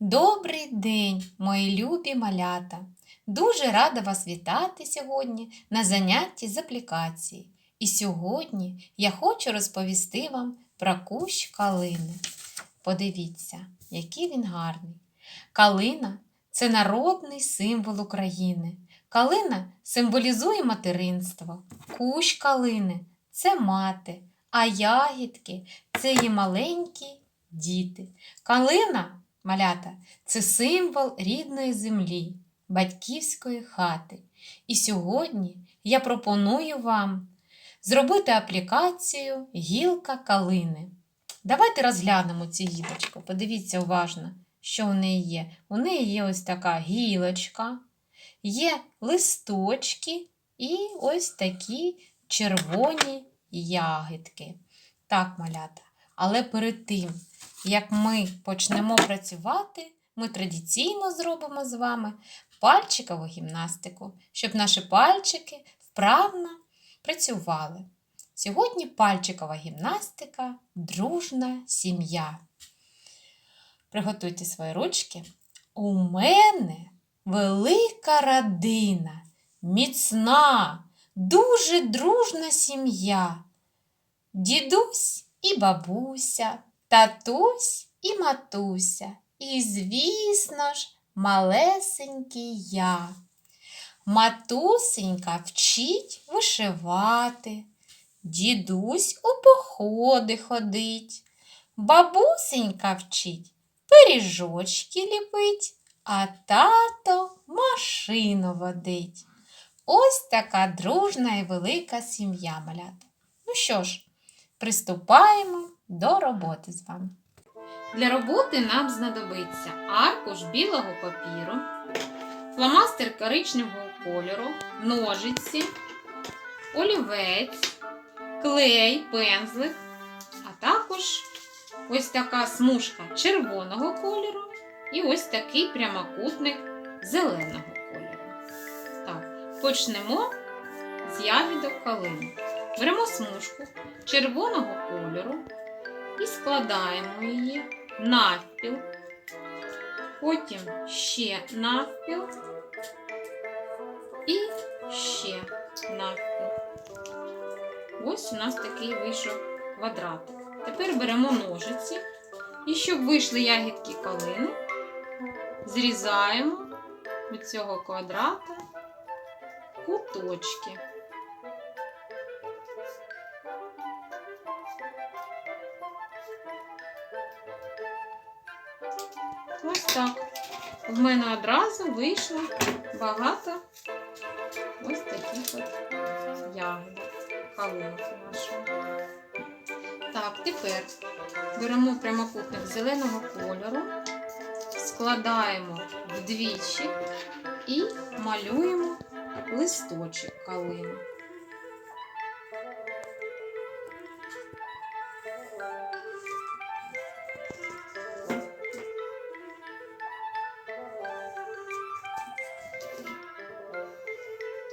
Добрий день, мої любі малята! Дуже рада вас вітати сьогодні на занятті з аплікації. І сьогодні я хочу розповісти вам про кущ калини. Подивіться, який він гарний. Калина це народний символ України. Калина символізує материнство. Кущ калини це мати, а ягідки це її маленькі діти. Калина, малята, це символ рідної землі, батьківської хати. І сьогодні я пропоную вам зробити аплікацію гілка калини. Давайте розглянемо цю гілочку. Подивіться уважно, що у неї є. У неї є ось така гілочка, є листочки і ось такі червоні ягідки. Так, малята. Але перед тим, як ми почнемо працювати, ми традиційно зробимо з вами пальчикову гімнастику, щоб наші пальчики вправно працювали. Сьогодні пальчикова гімнастика дружна сім'я. Приготуйте свої ручки. У мене велика родина, міцна, дуже дружна сім'я. Дідусь і бабуся, татусь і матуся, і, звісно ж, малесенький я. Матусенька вчить вишивати, дідусь у походи ходить, бабусенька вчить пиріжочки ліпить, а тато машину водить. Ось така дружна і велика сім'я малята. Ну що ж, приступаємо до роботи з вами. Для роботи нам знадобиться аркуш білого папіру, фломастер коричневого кольору, ножиці, олівець, клей, пензлик, а також ось така смужка червоного кольору і ось такий прямокутник зеленого кольору. Так, почнемо з ягідок калини. Беремо смужку червоного кольору і складаємо її навпіл, потім ще навпіл і ще навпіл. Ось у нас такий вийшов квадратик. Тепер беремо ножиці і щоб вийшли ягідки калини, зрізаємо від цього квадрата куточки. Ось так. В мене одразу вийшло багато ось таких от ягод. Калинки нашої. Так, тепер беремо прямокутник зеленого кольору, складаємо вдвічі і малюємо листочок калини.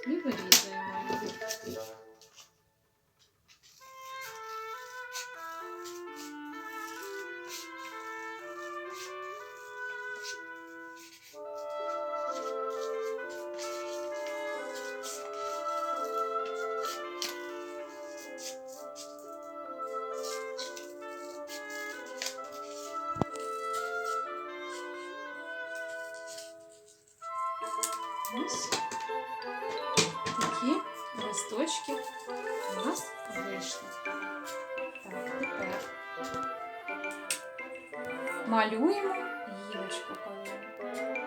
І вирізаємо її. Ось такі листочки у нас вийшли. Так, тепер малюємо гілочку калини.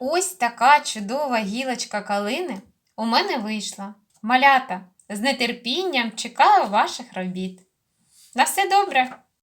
Ось така чудова гілочка калини у мене вийшла. Малята, з нетерпінням чекаю ваших робіт. На все добре!